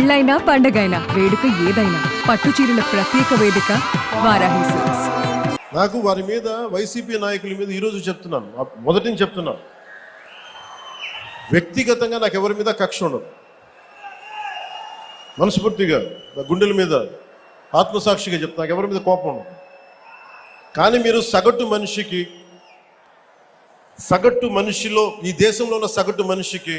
పెళ్ళైనా పండగైనా వేడుక ఏదైనా పట్టు చీరల ప్రత్యేక వేదిక వారాహి సిల్క్స్. నాకు వారి మీద వైసీపీ నాయకుల మీద ఈరోజు చెప్తున్నాను. మొదటిని చెప్తున్నాను. వ్యక్తిగతంగా నాకు ఎవరి మీద కక్ష ఉండదు. మనస్ఫూర్తిగా నా గుండెల మీద ఆత్మసాక్షిగా చెప్తాను నాకు ఎవరి మీద కోపం ఉండదు. కానీ మీరు సగటు మనిషికి సగటు మనిషిలో ఈ దేశంలో ఉన్న సగటు మనిషికి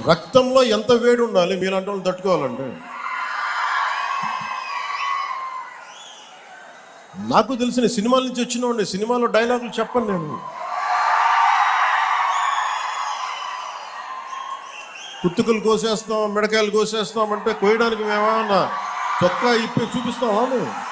రక్తంలో ఎంత వేడి ఉండాలి మీలాంటి వాళ్ళు తట్టుకోవాలండి. నాకు తెలిసిన సినిమాల నుంచి వచ్చినవాడిని సినిమాలో డైలాగులు చెప్పను నేను. కుత్తుకలు కోసేస్తాం మిడకాయలు కోసేస్తాం అంటే కోయడానికి మేమన్నా చొక్కా ఇప్పి చూపిస్తాం మేము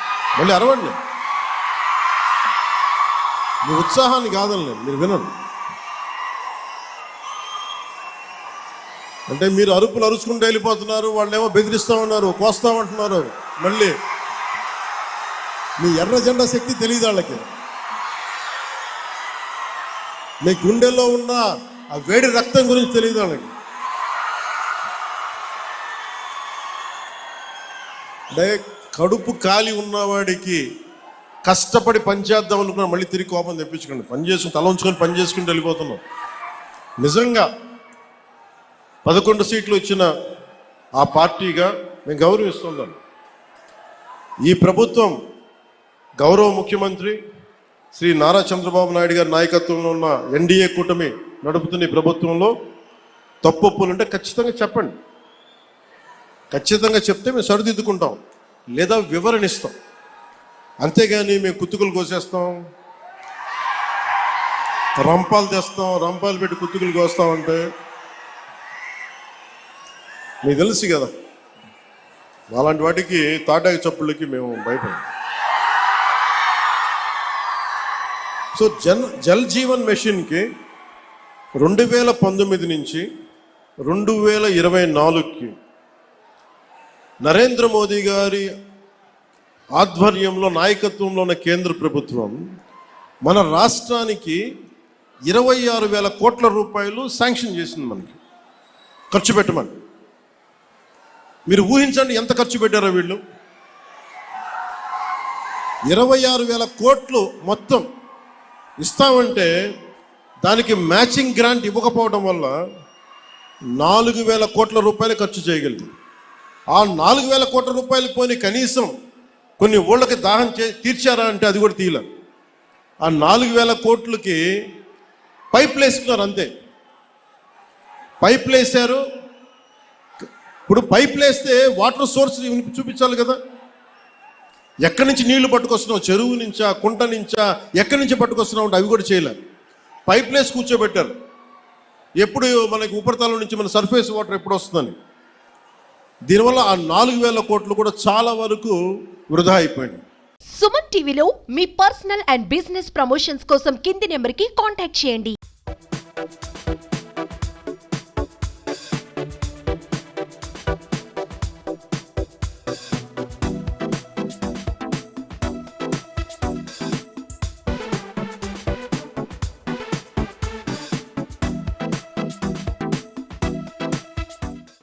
మళ్ళీ అరవండి. మీ ఉత్సాహాన్ని కాదండి మీరు వినండి. అంటే మీరు అరుపులు అరుచుకుంటూ వెళ్ళిపోతున్నారు వాళ్ళు ఏమో బెదిరిస్తా ఉన్నారు కోస్తామంటున్నారు మళ్ళీ మీ ఎర్ర జెండా శక్తి తెలియదు వాళ్ళకి. మీ గుండెల్లో ఉన్న ఆ వేడి రక్తం గురించి తెలియదు వాళ్ళకి. డైరెక్ట్ కడుపు కాలి ఉన్నవాడికి కష్టపడి పనిచేద్దాం అనుకున్నా మళ్ళీ తిరిగి కోపం తెప్పించుకోండి. పని చేసుకుని తల ఉంచుకొని పని చేసుకుంటూ వెళ్ళిపోతున్నాం. నిజంగా పదకొండు సీట్లు ఇచ్చిన ఆ పార్టీగా మేము గౌరవిస్తున్నాం ఈ ప్రభుత్వం గౌరవ ముఖ్యమంత్రి శ్రీ నారా చంద్రబాబు నాయుడు గారి నాయకత్వంలో ఉన్న ఎన్డీఏ కూటమి నడుపుతున్న ఈ ప్రభుత్వంలో తప్పులు ఉంటే ఖచ్చితంగా చెప్పండి. ఖచ్చితంగా చెప్తే మేము సరిదిద్దుకుంటాం. లేదా వివరణ ఇస్తాం అంతేగాని మేము కుత్తుకులు కోసేస్తాం. రంపాలు తెస్తాం రంపాలు పెట్టి కుత్తుకులు కోస్తామంటే మీకు తెలుసు కదా అలాంటి వాటికి తాటాకి చప్పుళ్ళకి మేము భయపడం సో జన్ జల్ జీవన్ మెషిన్కి రెండు వేల పంతొమ్మిది నుంచి రెండు వేల ఇరవై నాలుగుకి నరేంద్ర మోదీ గారి ఆధ్వర్యంలో నాయకత్వంలో ఉన్న కేంద్ర ప్రభుత్వం మన రాష్ట్రానికి ఇరవై ఆరు వేల కోట్ల రూపాయలు శాంక్షన్ చేసింది మనకి. ఖర్చు పెట్టమని. మీరు ఊహించండి ఎంత ఖర్చు పెట్టారో వీళ్ళు. ఇరవై ఆరు వేల కోట్లు మొత్తం ఇస్తామంటే దానికి మ్యాచింగ్ గ్రాంట్ ఇవ్వకపోవడం వల్ల నాలుగు వేల కోట్ల రూపాయలు ఖర్చు చేయగలిగింది ఆ నాలుగు వేల కోట్ల రూపాయలు పోని కనీసం కొన్ని ఊళ్ళకి దాహం చే తీర్చారా అంటే అది కూడా తీయలే ఆ నాలుగు వేల కోట్లకి పైపులు వేసుకున్నారు అంతే. పైపులు వేసారు ఇప్పుడు పైపులు వేస్తే వాటర్ సోర్స్ చూపించాలి కదా. ఎక్కడి నుంచి నీళ్ళు పట్టుకొస్తున్నావు? చెరువు నుంచా కుంట నుంచా ఎక్కడి నుంచి పట్టుకొస్తున్నావు అంటే అవి కూడా చేయలే పైప్ లేసి కూర్చోబెట్టారు. ఎప్పుడు మనకి ఉపరితలం నుంచి మన సర్ఫేస్ వాటర్ ఎప్పుడు వస్తుందని. దీనివల్ల ఆ నాలుగు వేల కోట్లు కూడా చాలా వరకు వృధా అయిపోయింది సుమన్ టీవీలో మీ పర్సనల్ అండ్ బిజినెస్ ప్రమోషన్స్ కోసం కింది నెంబర్కి కాంటాక్ట్ చేయండి.